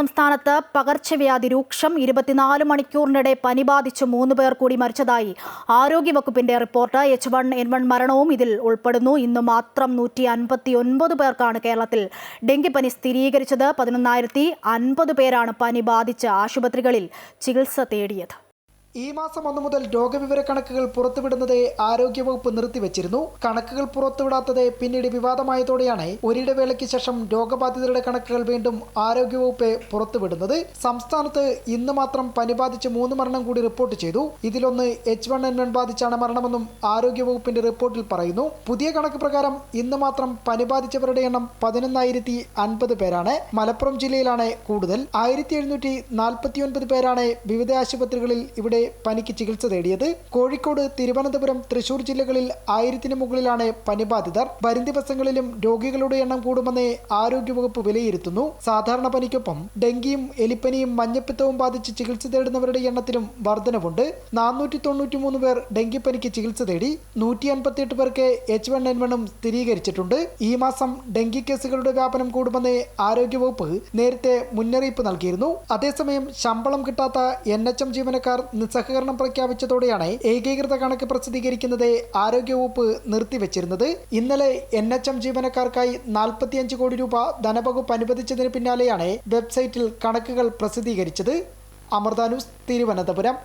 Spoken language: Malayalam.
സംസ്ഥാനത്ത് പകർച്ചവ്യാധി രൂക്ഷം ഇരുപത്തിനാല് മണിക്കൂറിനിടെ പനി ബാധിച്ച് മൂന്ന് പേർ കൂടി മരിച്ചതായി ആരോഗ്യവകുപ്പിന്റെ report. H one N one മരണവും ഇതിൽ ഉൾപ്പെടുന്നു. ഇന്ന് മാത്രം നൂറ്റി അൻപത്തി ഒൻപത് പേർക്കാണ് കേരളത്തിൽ ഡെങ്കിപ്പനി സ്ഥിരീകരിച്ചത്. പതിനൊന്നായിരത്തി അൻപത് പേരാണ് പനി ബാധിച്ച് ആശുപത്രികളിൽ ചികിത്സ തേടിയത്. ഈ മാസം ഒന്നു മുതൽ രോഗവിവര കണക്കുകൾ പുറത്തുവിടുന്നത് ആരോഗ്യവകുപ്പ് നിർത്തിവച്ചിരുന്നു. കണക്കുകൾ പുറത്തുവിടാത്തത് പിന്നീട് വിവാദമായതോടെയാണ് ഒരിടവേളയ്ക്ക് ശേഷം രോഗബാധിതരുടെ കണക്കുകൾ വീണ്ടും ആരോഗ്യവകുപ്പ് പുറത്തുവിടുന്നത്. സംസ്ഥാനത്ത് ഇന്ന് മാത്രം പനി ബാധിച്ച് മൂന്ന് മരണം കൂടി റിപ്പോർട്ട് ചെയ്തു. ഇതിലൊന്ന് എച്ച് വൺ എൻ വൺ ബാധിച്ചാണ് മരണമെന്നും ആരോഗ്യവകുപ്പിന്റെ റിപ്പോർട്ടിൽ പറയുന്നു. പുതിയ കണക്ക് പ്രകാരം ഇന്ന് മാത്രം പനി ബാധിച്ചവരുടെ എണ്ണം പതിനൊന്നായിരത്തി അൻപത് പേരാണ്. മലപ്പുറം ജില്ലയിലാണ് കൂടുതൽ. ആയിരത്തി എഴുന്നൂറ്റി നാൽപ്പത്തി ഒൻപത് പേരാണ് വിവിധ ആശുപത്രികളിൽ ഇവിടെ പനിക്ക് ചികിത്സ തേടിയത് കോഴിക്കോട് തിരുവനന്തപുരം തൃശൂർ ജില്ലകളിൽ ആയിരത്തിന് മുകളിലാണ് പനിബാധിതർ വരും ദിവസങ്ങളിലും രോഗികളുടെ എണ്ണം കൂടുമെന്ന് ആരോഗ്യവകുപ്പ് വിലയിരുത്തുന്നു. സാധാരണ പനിക്കൊപ്പം ഡെങ്കിയും എലിപ്പനിയും മഞ്ഞപ്പിത്തവും ബാധിച്ച് ചികിത്സ തേടുന്നവരുടെ എണ്ണത്തിലും വർധനവുണ്ട്. നാനൂറ്റി തൊണ്ണൂറ്റിമൂന്ന് പേർ ഡെങ്കിപ്പനിക്ക് ചികിത്സ തേടി നൂറ്റി അൻപത്തിയെട്ട് പേർക്ക് എച്ച് വൺ എൻ വണ്ണും സ്ഥിരീകരിച്ചിട്ടുണ്ട്. ഈ മാസം ഡെങ്കി കേസുകളുടെ വ്യാപനം കൂടുമെന്ന് ആരോഗ്യവകുപ്പ് നേരത്തെ മുന്നറിയിപ്പ് നൽകിയിരുന്നു. അതേസമയം ശമ്പളം കിട്ടാത്ത എൻ എച്ച് എം ജീവനക്കാർ നിസ്സഹകരണം പ്രഖ്യാപിച്ചതോടെയാണ് ഏകീകൃത കണക്ക് പ്രസിദ്ധീകരിക്കുന്നത് ആരോഗ്യവകുപ്പ് നിർത്തിവച്ചിരുന്നത്. ഇന്നലെ എൻ എച്ച് എം ജീവനക്കാർക്കായി നാൽപ്പത്തിയഞ്ച് കോടി രൂപ ധനവകുപ്പ് അനുവദിച്ചതിന് പിന്നാലെയാണ് വെബ്സൈറ്റിൽ കണക്കുകൾ പ്രസിദ്ധീകരിച്ചത്. അമൃത തിരുവനന്തപുരം.